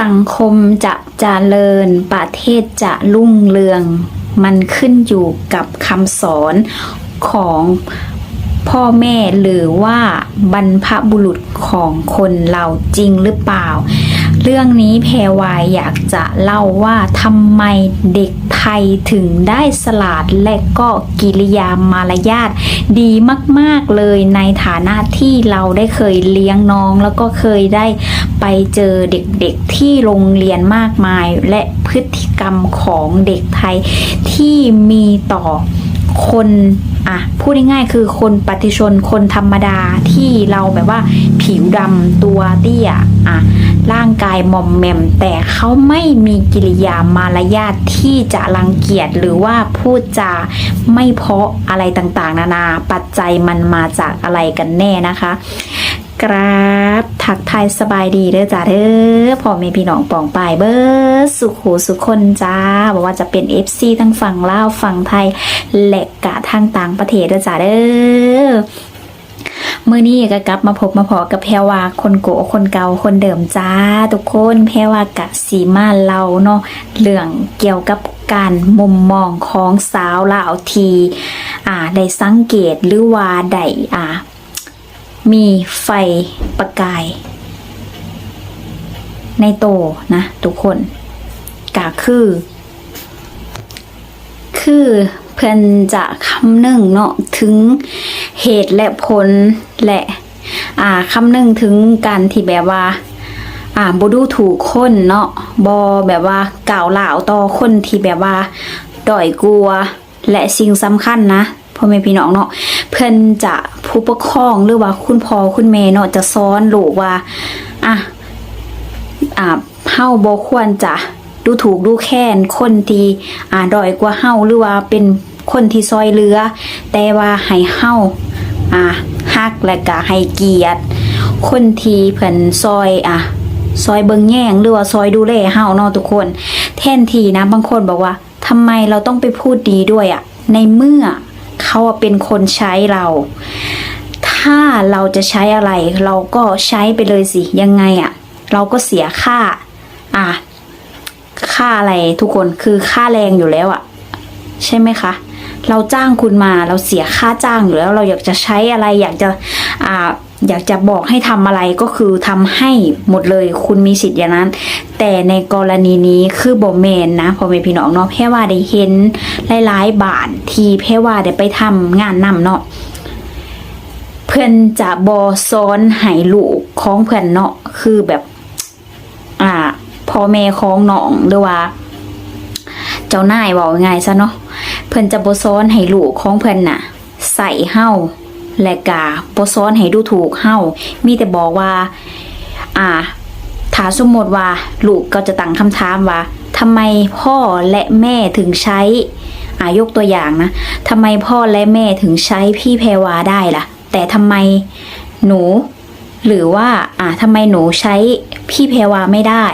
สังคมจะเจริญ ประเทศจะรุ่งเรือง มันขึ้นอยู่กับคำสอนของพ่อแม่หรือว่าบรรพบุรุษของคนเราจริงหรือเปล่า เรื่องนี้แพรวายอยากจะเล่าว่าทำไมเด็กไทยถึงได้สลาดและก็กิริยามารยาทดีมาก ๆ เลยในฐานะที่เราได้เคยเลี้ยงน้อง แล้วก็เคยได้ไปเจอเด็กๆที่โรงเรียนมากมาย และพฤติกรรมของเด็กไทยที่มีต่อ คนอะพูดง่ายๆคือคนปฏิชนคนธรรมดาที่เราแบบว่าผิวดำตัวเตี้ยอะร่างกายหม่อมแมม แต่เขาไม่มีกิริยามารยาทที่จะรังเกียจหรือว่าพูดจาไม่เพราะอะไรต่างๆ นานาปัจจัยมันมาจากอะไรกันแน่นะคะครับ ทักทายสบายดีเด้อจ้าเด้อพ่อแม่พี่น้องปองปายเบิร์สุขหูสุขคนจ้าบอกว่าจะเป็น FC ทั้งฝั่งลาวฝั่งไทยและกะทางต่างประเทศเด้อจ้าเด้อมื่อนี้ก็กลับมาพบมาพอกับแพรวาคนโกคนเก่าคนเดิมจ้า ทุกคนแพรวากะสีมาเราเนาะเรื่องเกี่ยวกับการมุมมองของสาวลาวทีอ่าได้สังเกตหรือว่าได้อ่า มีไฟประกาย ในโตนะ ทุกคนก็คือ คือเพื่อนจะคำหนึ่งเนาะถึงเหตุและผลและอ่าคำหนึ่งถึงการที่แบบว่า อ่าบดูถูกคนเนาะบอแบบว่ากล่าวเหล่าวต่อคนที่แบบว่าด้อยกลัว และสิ่งสำคัญนะ พ่อแม่พี่น้องเนาะเพื่อนจะผู้ปกครองหรือว่าคุณพ่อคุณแม่เนาะจะสอนหลูกว่าอะอ่าเฮาบ่ควรจะดูถูกดูแค้นคนที่อ่าด้อยกว่าเฮาหรือว่าเป็นคนที่ซอยเรือแต่ว่าให้เฮาอ่าฮักและก็ให้เกียรติ คนที่เพิ่นซอยอะซอยเบิงแย่งหรือว่าซอยดูแลเฮาเนาะทุกคน แทนทีนะบางคนบอกว่าทำไมเราต้องไปพูดดีด้วยอะ่ะในเมื่อ เขาเป็นคนใช้เรา ถ้าเราจะใช้อะไร เราก็ใช้ไปเลยสิยังไงอะ่ะ เราก็เสียค่า อะค่าอะไรทุกคนคือค่าแรงอยู่แล้วอะ่ะ ใช่ไหมคะ เราจ้างคุณมาเราเสียค่าจ้างอยู่แล้ว เราอยากจะใช้อะไรอยากจะอ่า อยากจะบอกให้ทำอะไรก็คือทำให้หมดเลยคุณมีสิทธิ์อย่างนั้น แต่ในกรณีนี้คือบอแมนนะพอเป็นพี่น้องเนาะแพ่ว่าได้เห็นหลายๆบาทที่แพ่ว่าได้ไปทำงานนำเนาะเพื่อนจะบอซ้อนให้ลูกของเพื่อนเนาะคือแบบ อ่าพ่อแม่ของน้องหรือว่า เจ้านายบอกง่ายๆซะเนาะเพิ่อนจะบ่ซ้อนให้ลูกของเพิ่นน่ะ ใส่เฮา และกาบ่ซ้อนให้ดูถูกเฮามีแต่บอกว่า อ่าถ้าสมมติว่าลูกก็จะตั้งคำถามว่าทำไมพ่อและแม่ถึงใช้อายกตัวอย่างนะทำไมพ่อและแม่ถึงใช้พี่แพรวาได้ล่ะ แต่ทำไมหนู หรือว่าอ่าทำไมหนูใช้พี่แพรวาไม่ได้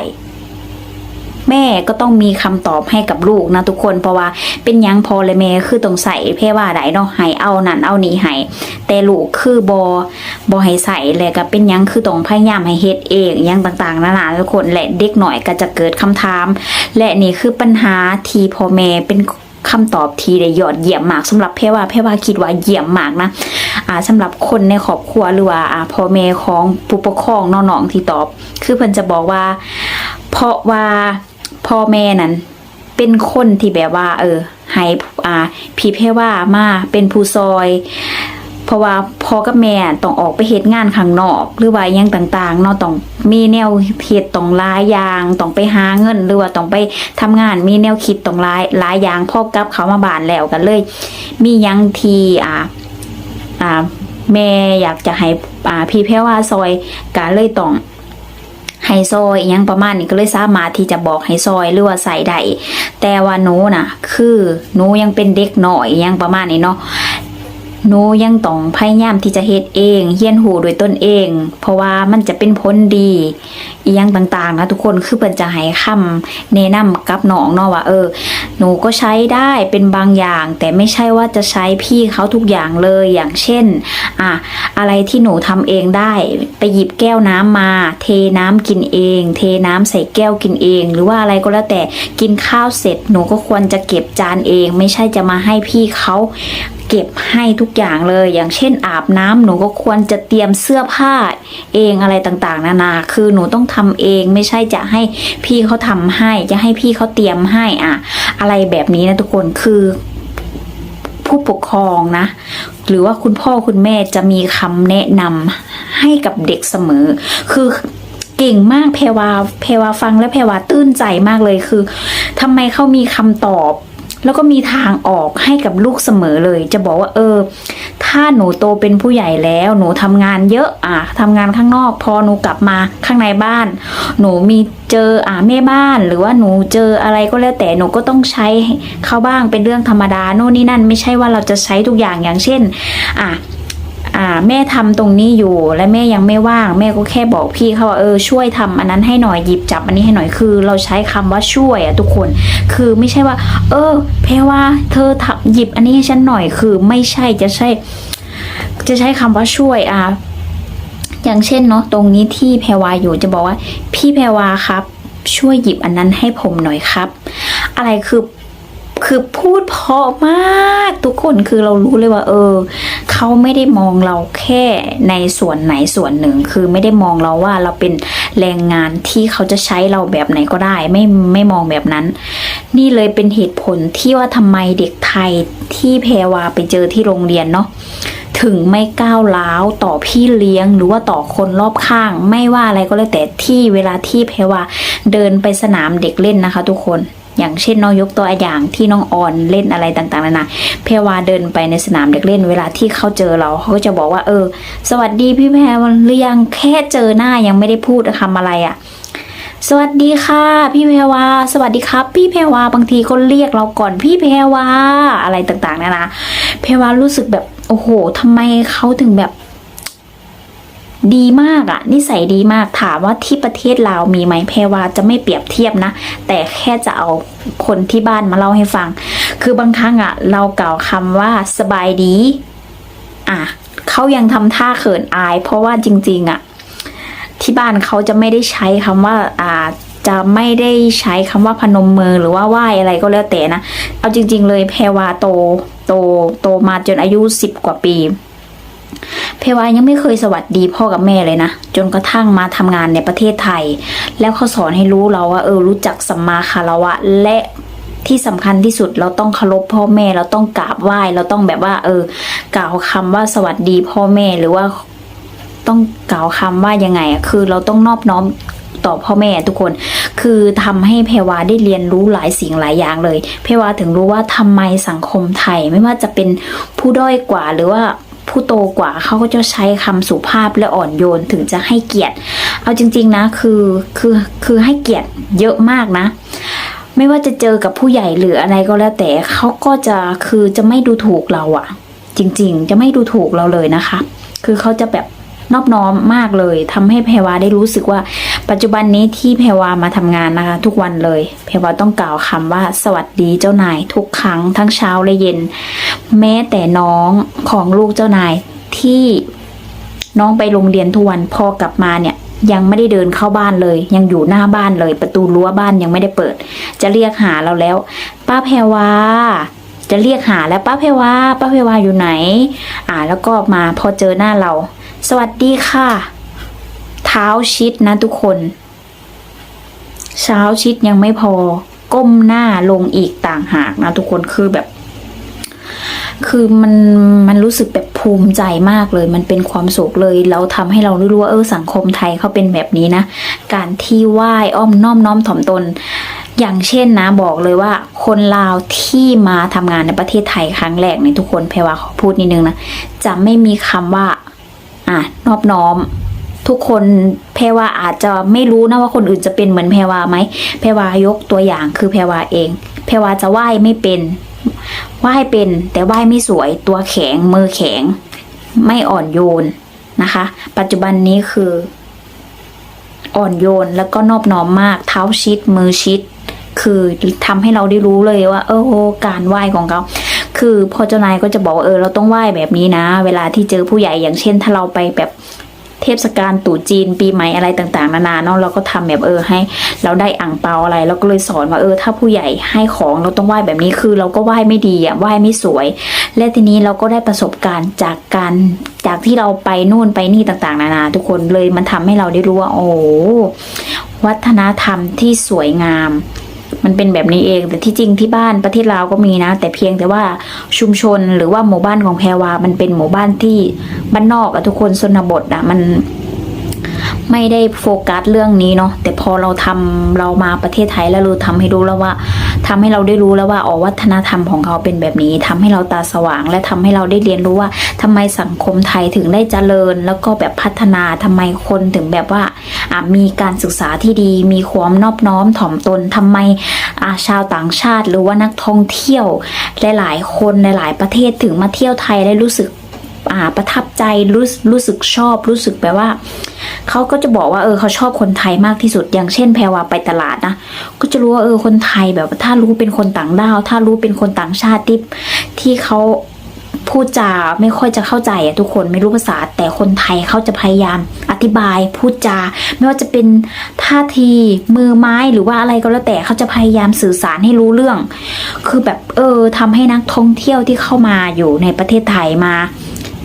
แม่ก็ต้องมีคำตอบให้กับลูกนะทุกคนเพราะว่าเป็นยังพอเลยแม่คือต้องใส่เพ่ว่าไดเนาะให้เอานั่นเอานี้ให้แต่ลูกคือบอบอให้ใส่เลยก็เป็นยังคือต้องพยายามให้เฮ็ดเองยังต่างๆนานาทุกคนและเด็กหน่อยก็จะเกิดคำถาม และนี่คือปัญหาที่พ่อแม่เป็นคำตอบทีได้ยอดเยี่ยมมากสำหรับเพ่ว่าเพ่ว่าคิดว่าเยี่ยมมากนะอ่าสำหรับคนในครอบครัวหรือว่าอ่าพ่อแม่ของผู้ปกครองน้องๆที่ตอบ คือเพิ่นจะบอกว่า เพราะว่า พ่อแม่นั้น เป็นคนที่แบบว่า เออให้อ่าพี่เพว่ามาเป็นผู้ซอย เพราะว่าพ่อกับแม่ต้องออกไปเฮ็ดงานข้างนอก หรือว่ายังต่างๆเนาะต้องมีแนวเฮ็ดต้องลายยางต้องไปหาเงินหรือว่าต้องไปทำงานมีแนวคิดต้องลายลายยางพ่อกับเขามาบานแล้วกันเลย มียังทีอ่าอ่าแม่อยากจะให้อ่าพี่แพว่าซอยก็เลยต้อง ให้ซอยอยังประมาณนี้ก็เลยสามารถที่จะบอกให้ซอยหรือว่าใส่ได้แต่ว่าหนูน่ะ คือหนูยังเป็นเด็กหน่อยอยังประมาณนี้เนาะ หนูยังต้องพยายามที่จะเฮ็ดเองเฮียนหูโดวยตนเอง เพราะว่ามันจะเป็นผลดีอียังต่างๆนะทุกคนคือเพิ่นจะให้คำแนะนำกับน้องเนาะว่าเออ หนูก็ใช้ได้เป็นบางอย่าง แต่ไม่ใช่ว่าจะใช้พี่เขาทุกอย่างเลยอย่างเช่นอะอะไรที่หนูทำเองได้ไปหยิบแก้วน้ำมา เทน้ำกินเอง เทน้ำใส่แก้วกินเอง หรือว่าอะไรก็แล้วแต่กินข้าวเสร็จหนูก็ควรจะเก็บจานเอง ไม่ใช่จะมาให้พี่เขาเก็บให้ทุกอย่างเลย อย่างเช่นอาบน้ำหนูก็ควรจะเตรียมเสื้อผ้าเองอะไรต่างๆ นานา คือหนูต้องทำเองไม่ใช่จะให้พี่เขาทำให้ จะให้พี่เขาเตรียมให้อะอะไรแบบนี้นะทุกคนคือผู้ปกครองนะ หรือว่าคุณพ่อคุณแม่จะมีคำแนะนำให้กับเด็กเสมอ คือเก่งมากแพรวาแพรวาฟังแล้วแพรวาตื้นใจมากเลยคือทำไมเขามีคำตอบ แล้วก็มีทางออกให้กับลูกเสมอเลย จะบอกว่าเออ ถ้าหนูโตเป็นผู้ใหญ่แล้ว หนูทำงานเยอะอะทำงานข้างนอก พอหนูกลับมาข้างในบ้าน หนูมีเจออ่าแม่บ้าน หรือว่าหนูเจออะไรก็แล้วแต่หนูก็ต้องใช้เขาบ้างเป็นเรื่องธรรมดาโน่นนี่นั่น ไม่ใช่ว่าเราจะใช้ทุกอย่างอย่างเช่น อะ อ่าแม่ทำตรงนี้อยู่และแม่ยังไม่ว่าง แม่ก็แค่บอกพี่เขาว่าเออช่วยทำอันนั้นให้หน่อยหยิบจับอันนี้ให้หน่อยคือ เราใช้คำว่าช่วยอะทุกคน คือไม่ใช่ว่า เออแพรว่าเธอทำหยิบอันนี้ให้ฉันหน่อยคือ ไม่ใช่จะใช่ จะใช้คำว่าช่วยอะอย่างเช่นเนาะตรงนี้ที่แพรวาอยู่จะบอกว่า พี่แพรวาครับ ช่วยหยิบอันนั้นให้ผมหน่อยครับ อะไรคือ คือพูดเพราะมากทุกคนคือเรารู้เลยว่า เออเขาไม่ได้มองเราแค่ในส่วนไหนส่วนหนึ่ง คือไม่ได้มองเราว่าเราเป็นแรงงานที่เขาจะใช้เราแบบไหนก็ได้ ไม่ไม่มองแบบนั้น นี่เลยเป็นเหตุผลที่ว่าทำไมเด็กไทยที่แพรวาไปเจอที่โรงเรียนเนาะถึงไม่ก้าวร้าวต่อพี่เลี้ยงหรือว่าต่อคนรอบข้าง ไม่ว่าอะไรก็แล้วแต่ที่เวลาที่แพรวาเดินไปสนามเด็กเล่นนะคะ ทุกคน อย่างเช่นน้องยกตัวอย่างที่น้องออนเล่นอะไรต่างๆนานาเพรวาเดินไปในสนามเด็กเล่น เวลาที่เขาเจอเราเขาก็จะบอกว่า เออ สวัสดีพี่แพรวหรือยังแค่เจอหน้ายังไม่ได้พูดคำอะไรอะ่ะสวัสดีค่ะ พี่แพรวา สวัสดีครับ พี่แพรวาบางทีก็เรียกเราก่อนพี่แพรวาอะไรต่างๆนานาแพรวารู้สึกแบบโอ้โหทำไมเขาถึงแบบ ดีมากอะนิสัยดีมากถามว่าที่ประเทศลาวมีไหมแพรวาจะไม่เปรียบเทียบนะ แต่แค่จะเอาคนที่บ้านมาเล่าให้ฟัง คือบางครั้งอะเรากล่าวคำว่าสบายดีอะเขายังทำท่าเขินอาย เพราะว่าจริง ๆอะที่บ้านเขาจะไม่ได้ใช้คำว่าอ่าจะไม่ได้ใช้คำว่าพนมมือหรือว่าไหว้อะไรก็แล้วแต่นะ เอาจริง ๆ เลยแพรวาโตโตโตมาจนอายุสิบกว่าปี เพวายังไม่เคยสวัสดีพ่อกับแม่เลยนะ จนกระทั่งมาทำงานในประเทศไทย แล้วเขาสอนให้รู้เราว่าเออรู้จักสัมมาคารวะและที่สำคัญที่สุดเราต้องเคารพพ่อแม่เราต้องกราบไหว้เราต้องแบบว่า เออ กล่าวคำว่าสวัสดีพ่อแม่หรือว่าต้องกล่าวคำว่ายังไงอะคือเราต้องนอบน้อมต่อพ่อแม่ทุกคน คือทำให้เพวาได้เรียนรู้หลายสิ่งหลายอย่างเลย เพวาถึงรู้ว่าทำไมสังคมไทยไม่ว่าจะเป็นผู้ด้อยกว่าหรือว่า ผู้โตกว่าเขาก็จะใช้คำสุภาพและอ่อนโยนถึงจะให้เกียรติ เอาจริง ๆนะคือคือคือให้เกียรติเยอะมากนะ ไม่ว่าจะเจอกับผู้ใหญ่หรืออะไรก็แล้วแต่เขาก็จะคือจะไม่ดูถูกเราอะจริง ๆ จะไม่ดูถูกเราเลยนะคะ คือเขาจะแบบ นอบน้อมมากเลยทำให้แพรวาได้รู้สึกว่า ปัจจุบันนี้ที่แพรวามาทำงานนะคะ ทุกวันเลย แพรวาต้องกล่าวคำว่าสวัสดีเจ้านายทุกครั้งทั้งเช้าและเย็น แม้แต่น้องของลูกเจ้านายที่น้องไปโรงเรียนทุกวันพอกลับมาเนี่ยยังไม่ได้เดินเข้าบ้านเลย ยังอยู่หน้าบ้านเลย ประตูรั้วบ้านยังไม่ได้เปิด จะเรียกหาเราแล้ว ป้าแพรวาจะเรียกหาแล้วป้าแพรวาป้าแพรวาอยู่ไหน อ่า แล้วก็มาพอเจอหน้าเรา สวัสดีค่ะ เท้าชิดนะทุกคน เช้าชิดยังไม่พอ ก้มหน้าลงอีกต่างหากนะทุกคนคือแบบ คือมันมันรู้สึกแบบภูมิใจมากเลย มันเป็นความสุขเลย เราทำให้เรารู้ว่าเออสังคมไทยเขาเป็นแบบนี้นะ การที่ไหว้อ้อมน้อมน้อมถ่อมตนอย่างเช่นนะบอกเลยว่า คนลาวที่มาทำงานในประเทศไทยครั้งแรกในทุกคนแพรว่าขอพูดนิดนึงนะจะไม่มีคำว่า อะนอบน้อม ทุกคนแพรว่าอาจจะไม่รู้นะว่าคนอื่นจะเป็นเหมือนแพรวาไหมแพรวายกตัวอย่างคือแพรวาเอง แพรวาจะไหว้ไม่เป็นไหว้เป็นแต่ไหว้ไม่สวยตัวแข็งมือแข็ง ไม่อ่อนโยนนะคะ ปัจจุบันนี้คืออ่อนโยนแล้วก็นอบน้อมมากเท้าชิดมือชิด คือทำให้เราได้รู้เลยว่า เออโอการไหว้ของเขา คือพอเจ้านายก็จะบอกว่าเออเราต้องไหว้แบบนี้นะ เวลาที่เจอผู้ใหญ่อย่างเช่น ถ้าเราไปแบบเทศกาลตรุษจีนปีใหม่อะไรต่างๆนานาเนาะเราก็ทำแบบเออให้ เราได้อ่างเปาอะไรเราก็เลยสอนว่าเออ ถ้าผู้ใหญ่ให้ของเราต้องไหว้แบบนี้คือ เราก็ไหว้ไม่ดีอะไหว้ไม่สวย และทีนี้เราก็ได้ประสบการณ์จากการจากที่เราไปนู่นไปนี่ต่างๆ นานา ทุกคนเลยมันทำให้เราได้รู้ว่า โอ้วัฒนธรรมที่สวยงาม มันเป็นแบบนี้เอง แต่ที่จริงที่บ้านประเทศลาวก็มีนะ แต่เพียงแต่ว่าชุมชนหรือว่าหมู่บ้านของแพรวา มันเป็นหมู่บ้านที่บ้านนอกอะทุกคนชนบทอะมัน ไม่ได้โฟกัสเรื่องนี้เนาะแต่พอเราทำเรามาประเทศไทยแล้วเราทำให้รู้แล้วว่าทำให้เราได้รู้แล้วว่าอ๋อวัฒนธรรมของเขาเป็นแบบนี้ทำให้เราตาสว่าง และทำให้เราได้เรียนรู้ว่าทำไมสังคมไทยถึงได้เจริญ แล้วก็แบบพัฒนาทำไมคนถึงแบบว่ามีการศึกษาที่ดี มีความนอบน้อมถ่อมตนทำไมชาวต่างชาติ หรือว่านักท่องเที่ยวหลายๆคนหลายๆประเทศถึงมาเที่ยวไทยได้รู้สึก ประทับใจรู้รู้สึกชอบรู้สึกแบบว่าเขาก็จะบอกว่าเออเขาชอบคนไทยมากที่สุด อย่างเช่นแพรวาไปตลาดนะก็จะรู้ว่าเออคนไทยแบบถ้ารู้เป็นคนต่างด้าว ถ้ารู้เป็นคนต่างชาติที่ที่เขาพูดจาไม่ค่อยจะเข้าใจอะทุกคนไม่รู้ภาษา แต่คนไทยเขาจะพยายามอธิบายพูดจา ไม่ว่าจะเป็นท่าทีมือไม้หรือว่าอะไรก็แล้วแต่เขาจะพยายามสื่อสารให้รู้เรื่อง คือแบบเออทำให้นักท่องเที่ยวที่เข้ามาอยู่ในประเทศไทยมา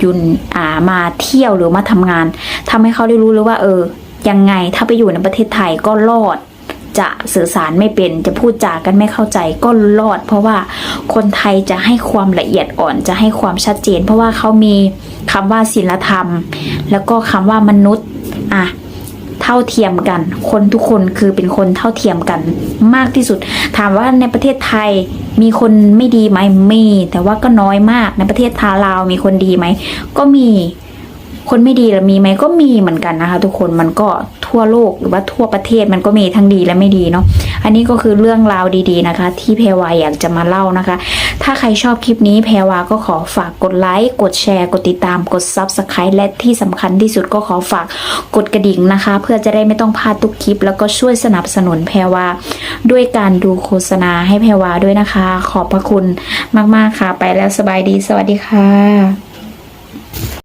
ยุนอ่ามาเที่ยวหรือมาทำงานทำให้เขาได้รู้เลยว่า เออ ยังไงถ้าไปอยู่ในประเทศไทยก็รอด จะสื่อสารไม่เป็นจะพูดจากันไม่เข้าใจก็รอด เพราะว่าคนไทยจะให้ความละเอียดอ่อนจะให้ความชัดเจน เพราะว่าเขามีคำว่าศีลธรรม แล้วก็คำว่ามนุษย์อะ เท่าเทียมกัน คนทุกคนคือเป็นคนเท่าเทียมกันมากที่สุด ถามว่าในประเทศไทยมีคนไม่ดีไหมมีแต่ว่าก็น้อยมากในประเทศทาลาวมีคนดีไหมก็มีคนไม่ดีแล้วมีไหมก็มีเหมือนกันนะคะ ทุกคนมันก็ ทั่วโลกหรือว่าทั่วประเทศมันก็มีทั้งดีและไม่ดีเนาะอันนี้ก็คือเรื่องราวดีๆนะคะ ที่แพรวาอยากจะมาเล่านะคะ ถ้าใครชอบคลิปนี้แพรวาก็ขอฝากกดไลค์กดแชร์ กดติดตามกด Subscribe และที่สำคัญที่สุดก็ขอฝากกดกระดิ่งนะคะ เพื่อจะได้ไม่ต้องพลาดทุกคลิป แล้วก็ช่วยสนับสนุนแพรวาด้วยการดูโฆษณาให้แพรวาด้วยนะคะ ขอบพระคุณมากๆค่ะ ไปแล้วสบายดี สวัสดีค่ะ